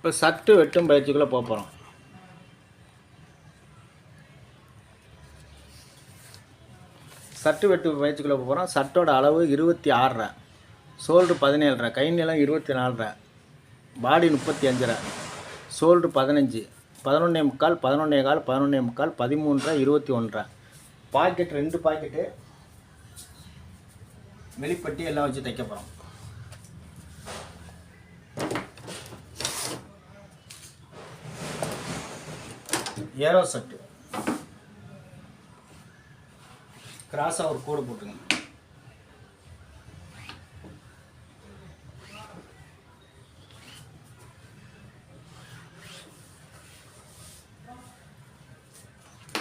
இப்போ சட்டு வெட்டும் பயிற்சிக்குள்ளே போக போகிறோம் சட்டு வெட்டு பயிற்சிக்குள்ளே போக போகிறோம் சட்டோட அளவு இருபத்தி ஆறரை. சோல்டு பதினேழரை. கை நிலம் இருபத்தி நாலரை. பாடி முப்பத்தி அஞ்சரை. சோல்டு பதினஞ்சு. பதினொன்னே முக்கால் பதினொன்னே கால் பதினொன்னே முக்கால் பதிமூன்றரை இருபத்தி ஒன்றரை. பாக்கெட் ரெண்டு பாக்கெட்டு வெளிப்பட்டி எல்லாம் வச்சு தைக்க போகிறோம் ஏரோ செட்டு கிராஸாக ஒரு கோடு போட்டுங்க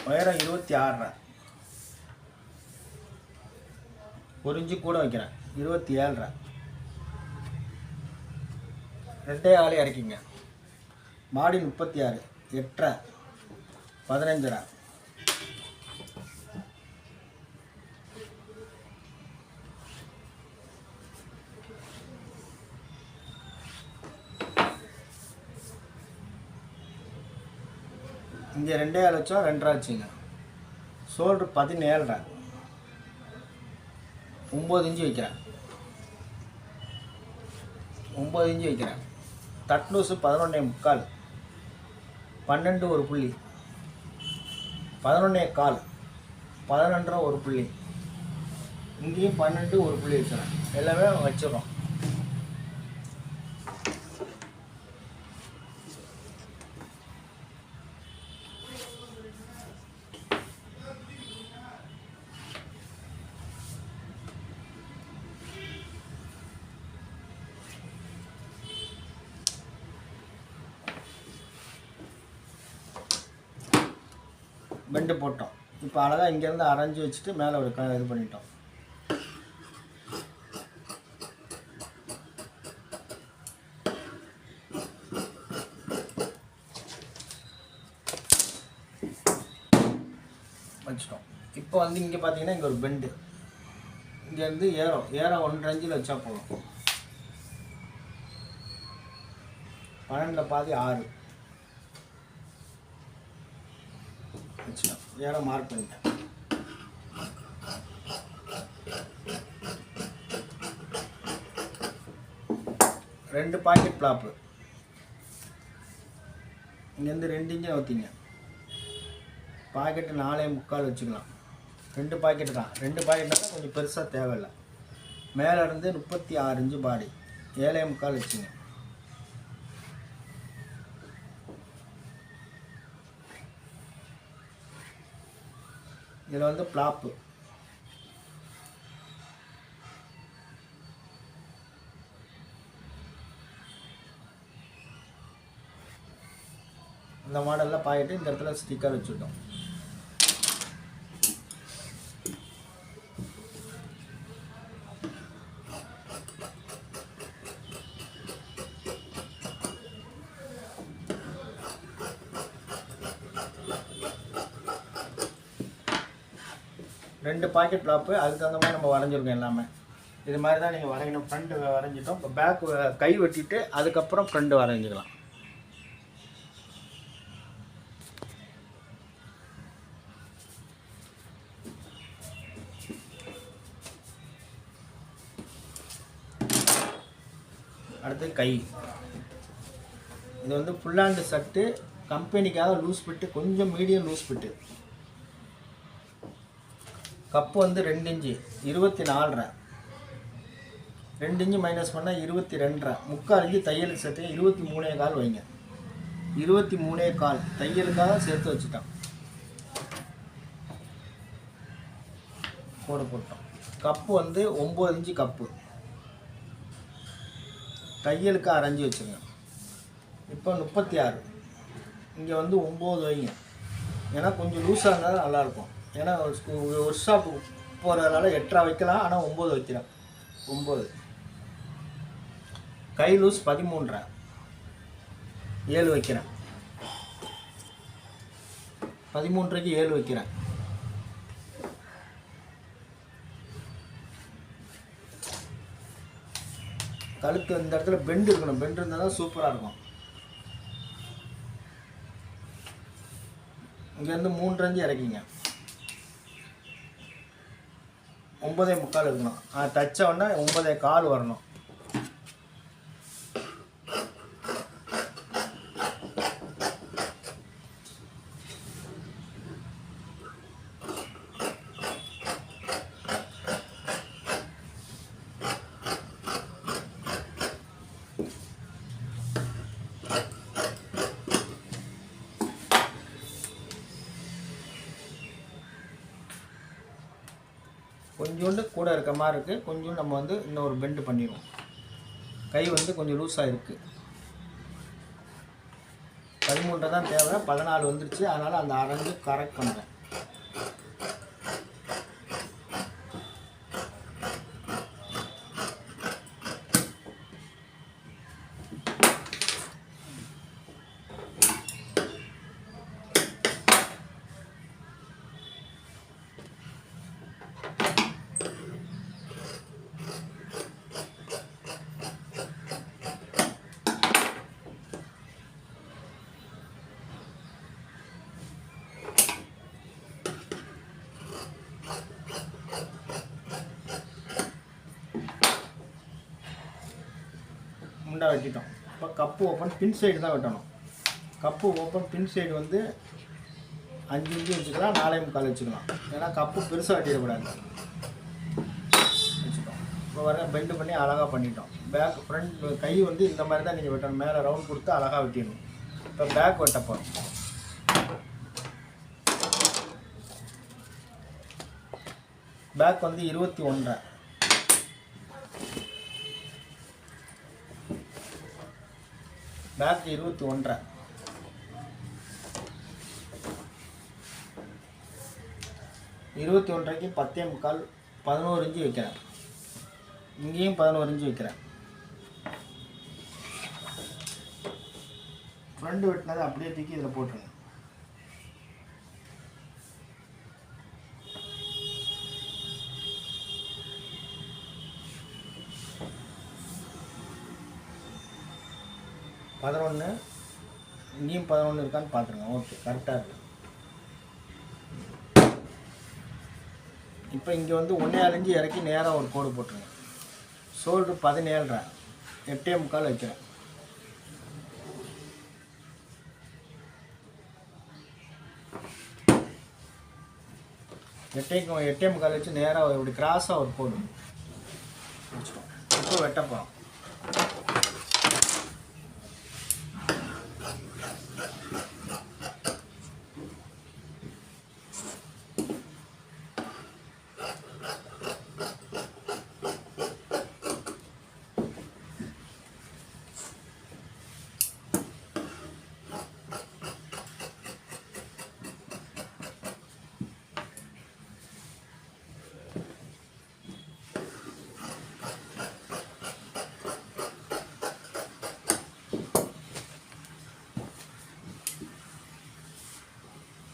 உயரம் இருபத்தி ஆறரை ஒரு இன்ச்சு கூட வைக்கிறேன். இருபத்தி ஏழரை ரெண்டே ஆளே இறக்கிங்க. மாடி முப்பத்தி ஆறு. எட்டரை. பதினஞ்சரை இங்கே ரெண்டே லட்சம் ரெண்டரை வச்சுங்க ஷோல்ட்ரு பதினேழரை ஒம்பது இன்ச்சு வைக்கிறேன். ஒம்பது இன்ச்சு வைக்கிறேன். தட்லூஸு பதினொன்றே முக்கால். பன்னெண்டு ஒரு புள்ளி. பதினொன்னே கால் பதினொன்றரை ஒரு புள்ளி. இங்கேயும் பன்னெண்டு ஒரு புள்ளி வச்சுறேன் எல்லாமே வச்சிடறோம். பெண்டு போட்டோம். இப்போ அழகாக இங்கேருந்து அரைஞ்சி வச்சுட்டு மேலே ஒரு க இது பண்ணிட்டோம். வச்சிட்டோம். இப்போ வந்து இங்கே பார்த்தீங்கன்னா இங்கே ஒரு பெண்டு. இங்கேருந்து ஏறோம். ஏறம் ஒன்றரை அஞ்சில் வச்சா போதும். பன்னெண்டில் பாதி ஆறு. வச்சுட்டோம் இடம் மார்க் பண்ணிட்டேன். ரெண்டு பாக்கெட் பிளாப்பு இங்கேருந்து ரெண்டு இன்ச்சு ஊற்றிங்க பாக்கெட்டு நாலே முக்கால் வச்சுக்கலாம். ரெண்டு பாக்கெட்டு தான். ரெண்டு பாக்கெட்னால தான் கொஞ்சம் பெருசாக தேவையில்லை. மேலே இருந்து முப்பத்தி ஆறு இன்ச்சு பாடி ஏழே முக்கால் வச்சுங்க. இதில் வந்து பிளாப்பு இந்த மாடலில் பாயிட்டு இந்த இடத்துல ஸ்டிக்கர் வச்சுட்டோம் ரெண்டு பாக்கெட் ப்ளாப்பு அதுக்கு தகுந்த மாதிரி நம்ம வரைஞ்சிருக்கோம் எல்லாமே. இது மாதிரி தான் நீங்கள் வரையணும். ஃப்ரண்ட்டு வரைஞ்சிட்டோம். இப்போ பேக் கை வெட்டிட்டு அதுக்கப்புறம் ஃப்ரண்ட் வரைஞ்சிக்கலாம். அடுத்து கை. இது வந்து ஃபுல்லாண்டு சட்டு கம்பெனிக்காக லூஸ் பிட்டு கொஞ்சம் மீடியம் லூஸ் பிட்டு கப்பு வந்து ரெண்டு இன்ச்சு இருபத்தி நாலரை. ரெண்டு இன்ச்சு மைனஸ் பண்ணால் இருபத்தி ரெண்டரை முக்கால் இன்ச்சு தையலுக்கு சேர்த்து இருபத்தி மூணே கால் வைங்க. இருபத்தி மூணே கால் தையலுக்காக சேர்த்து வச்சுட்டோம். போட போட்டோம். கப்பு வந்து ஒம்பது இன்ச்சு கப்பு. தையலுக்கு அரைஞ்சி வச்சுருங்க இப்போ முப்பத்தி ஆறு. இங்கே வந்து ஒம்பது வைங்க. ஏன்னா கொஞ்சம் லூஸாக இருந்தால் தான் நல்லாயிருக்கும் ஏன்னா ஒர்க் ஷாப் போகிறதுனால எட்டரை வைக்கலாம் ஆனால் ஒம்பது வைக்கிறேன் ஒம்பது கை லூஸ் பதிமூன்றரை. ஏழு வைக்கிறேன். பதிமூன்றைக்கு ஏழு வைக்கிறேன். கழுத்து இந்த இடத்துல பெண்டு இருக்கணும். பெண்டு இருந்தால் தான் சூப்பராக இருக்கும். இங்கேருந்து மூன்றஞ்சு இறக்கிங்க. ஒன்பதே முக்கால் இருக்கணும் ஆ தச்ச உடனே ஒன்பதே கால் வரணும். கொஞ்சோண்டு கூட இருக்க மாதிரி இருக்குது கொஞ்சம் நம்ம வந்து இன்னொரு பெண்டு பண்ணிடுவோம். கை வந்து கொஞ்சம் லூஸாக இருக்குது பதிமூன்றை தான் தேவை பதினாலு வந்துருச்சு. அதனால் அந்த அரைஞ்சு கரெக்ட் பண்ணுறேன் முண்டா வெட்டிட்டோம். இப்போ கப்பு ஓப்பன் பின் சைடு தான் வெட்டணும். கப்பு ஓப்பன் பின் சைடு வந்து அஞ்சு இன்ச்சு வச்சுக்கலாம் நாலே முக்கால் வச்சுக்கலாம். ஏன்னா கப்பு பெருசாக வெட்டிடக்கூடாது. வச்சுட்டோம். இப்போ வர பெண்டு பண்ணி அழகாக பண்ணிட்டோம். பேக் ஃப்ரண்ட் கை வந்து இந்த மாதிரி தான் நீங்கள் வெட்டணும். மேலே ரவுண்ட் கொடுத்து அழகாக வெட்டிடணும். இப்போ பேக் வெட்ட போகிறோம் பேக் வந்து இருபத்தி ஒன்றரை. பேக் இருபத்தி ஒன்றரை இருபத்தி ஒன்றரைக்கு பத்தே முக்கால் பதினோரு இஞ்சி வைக்கிறேன். இங்கேயும் பதினோரு இஞ்சி வைக்கிறேன். ஃப்ரண்ட் வெட்டினதை அப்படியே தூக்கி இதில் போட்டுருங்க. பதினொன்று இருக்கான்னு பார்த்துருங்க. ஓகே கரெக்டாக இருக்கு. இப்போ இங்கே வந்து ஒன்றே அலைஞ்சு இறக்கி நேராக ஒரு கோடு போட்டுருங்க. ஷோல்ட்ரு பதினேழுறேன் எட்டே முக்கால் வைக்கிறேன். எட்டே எட்டே முக்கால் வச்சு நேராக இப்படி கிராஸாக ஒரு கோடு. வச்சுக்கோம் இப்போ வெட்ட போகிறோம்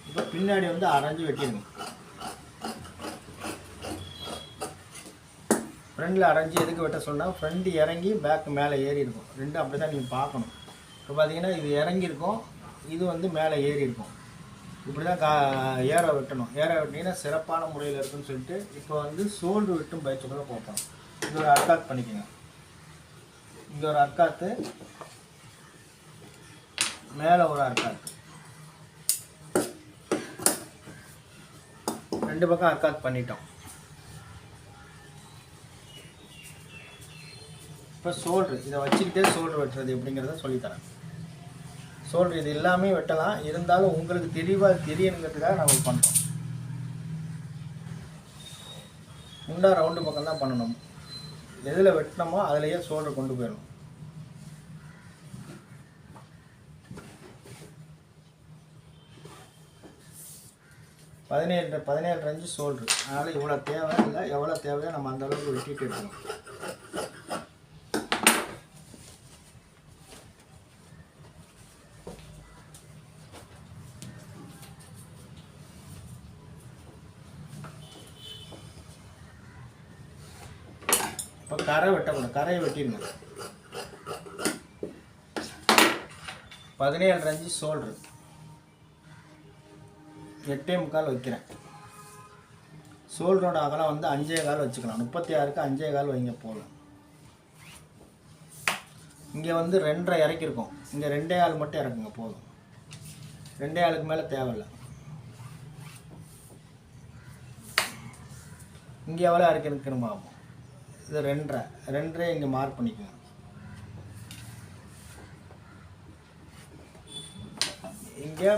இப்போ பின்னாடி வந்து அரைஞ்சு வெட்டிடுங்க. ஃப்ரண்டில் அரைஞ்சி எதுக்கு வெட்ட சொன்னால் ஃப்ரண்ட் இறங்கி பேக் மேலே ஏறி இருக்கும். ரெண்டும் அப்படி தான் நீங்கள் பார்க்கணும். இப்போ பார்த்தீங்கன்னா இது இறங்கியிருக்கும் இது வந்து மேலே ஏறி இருக்கும். இப்படி தான் கா ஏற வெட்டணும். ஏற வெட்டிங்கன்னா சிறப்பான முறையில் இருக்குன்னு சொல்லிட்டு இப்போ வந்து சோல்டு வெட்டும் பயிற்சிக்குள்ள போட்டோம். இது ஒரு அர்க்காத் பண்ணிக்கோங்க. இங்கே ஒரு அர்க்காத்து மேலே ஒரு அர்க்காத்து ரெண்டு பக்கம் அர்க்காத் பண்ணிட்டோம். இப்போ சோல்ட்ரு இதை வச்சுக்கிட்டே சோல்ட்ரு வெட்டுறது எப்படிங்கிறத சொல்லித்தரேன். சோல்ட்ரு இது எல்லாமே வெட்டலாம். இருந்தாலும் உங்களுக்கு தெளிவாக தெரியணுங்கிறதுக்காக நம்ம பண்ணுறோம் முண்டா ரவுண்டு பக்கம் தான் பண்ணணும். எதில் வெட்டினோமோ அதுலேயே சோல்ட்ரு கொண்டு போயிடணும். பதினேழு பதினேழு அஞ்சு சோல்ட்ரு அதனால் இவ்வளோ தேவை இல்லை. எவ்வளோ தேவையோ நம்ம அந்தளவுக்கு வெட்டிட்டு இருக்கணும் இப்போ கரை வெட்டக்கூடாது கரையை வெட்டிடணும். பதினேழு அஞ்சு சோல்ட்ரு எட்டே முக்கால் வைக்கிறேன். ஷோல்டரோட அகலம் வந்து அஞ்சே கால் வச்சுக்கலாம். முப்பத்தி ஆறுக்கு அஞ்சே கால் வைங்க போதும். இங்கே வந்து ரெண்டரை இறக்கிருக்கோம் இங்கே ரெண்டே ஆள் மட்டும் இறக்குங்க போதும். ரெண்டே ஆளுக்கு மேலே தேவையில்லை. இங்கே எவ்வளோ இறக்கிருக்கு ஆகும் இது ரெண்டரை. ரெண்டரை இங்கே மார்க் பண்ணிக்கோங்க. இங்கே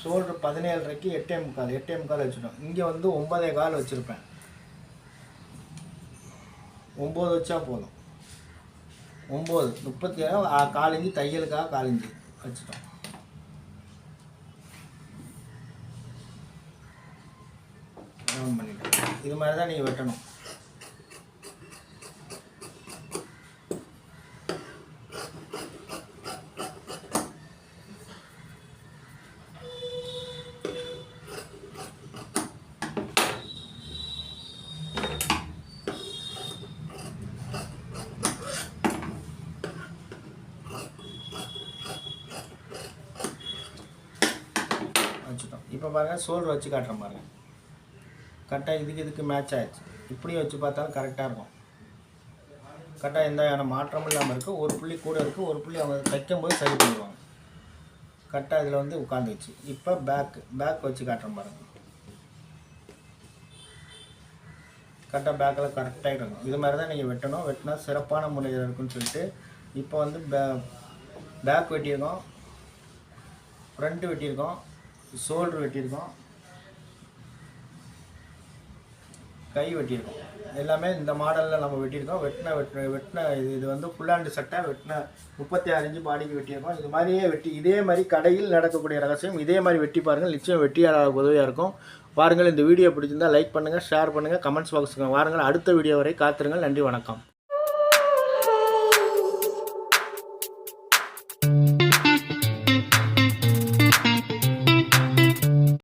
ஷோல்டர் பதினேழரைக்கு எட்டே முக்கால் எட்டே முக்கால் வச்சுட்டோம் இங்கே வந்து ஒன்பதே கால் வச்சுருப்பேன். ஒம்பது வச்சா போதும். ஒம்பது முப்பத்தி ஏழு ஆ, தையலுக்காக கால் வச்சுட்டோம். பண்ணிட்டேன் இது மாதிரி தான் நீங்கள் வெட்டணும் வச்சுட்டோம் இப்போ பாருங்கள் ஷோல்டர் வச்சு காட்டுறேன் பாருங்க கரெக்டாக இதுக்கு இதுக்கு மேட்ச் ஆகிடுச்சு இப்படியும் வச்சு பார்த்தாலும் கரெக்டாக இருக்கும். கரெக்டாக எந்த வகையான மாற்றமும் இல்லாமல் இருக்குது ஒரு புள்ளி கூட இருக்குது ஒரு புள்ளி அவங்க தைக்கும்போது சரி பண்ணிடுவாங்க. கரெக்டாக இதில் வந்து உட்காந்துச்சு இப்போ பேக் பேக் வச்சு காட்டுறேன் பாருங்க கரெக்டாக பேக்கில் கரெக்டாக இருக்கும். இது மாதிரி தான் நீங்கள் வெட்டணும். வெட்டினா சிறப்பான முறையில் இருக்குன்னு சொல்லிட்டு இப்போ வந்து பே பேக் வெட்டியிருக்கோம். ஃப்ரண்ட்டு வெட்டியிருக்கோம். ஷோல்டர் வெட்டியிருக்கோம். கை வெட்டியிருக்கோம். எல்லாமே இந்த மாடலில் நம்ம வெட்டியிருக்கோம். வெட்டின வெட்டின வெட்டின இது இது வந்து ஃபுல்லாண்டு சட்டை வெட்டின முப்பத்தி ஆறு இன்ச்சு பாடிக்கு வெட்டியிருக்கோம். இது மாதிரியே வெட்டி இதே மாதிரி கடையில் நடக்கக்கூடிய ரகசியம் இதே மாதிரி வெட்டி பாருங்கள். நிச்சயம் வெட்டியாளர் உதவியாக இருக்கும். பாருங்கள் இந்த வீடியோ பிடிச்சிருந்தா லைக் பண்ணுங்கள் ஷேர் பண்ணுங்கள் கமெண்ட்ஸ் பாக்ஸுக்கு வாருங்கள். அடுத்த வீடியோ வரை காத்திருங்கள். நன்றி வணக்கம்.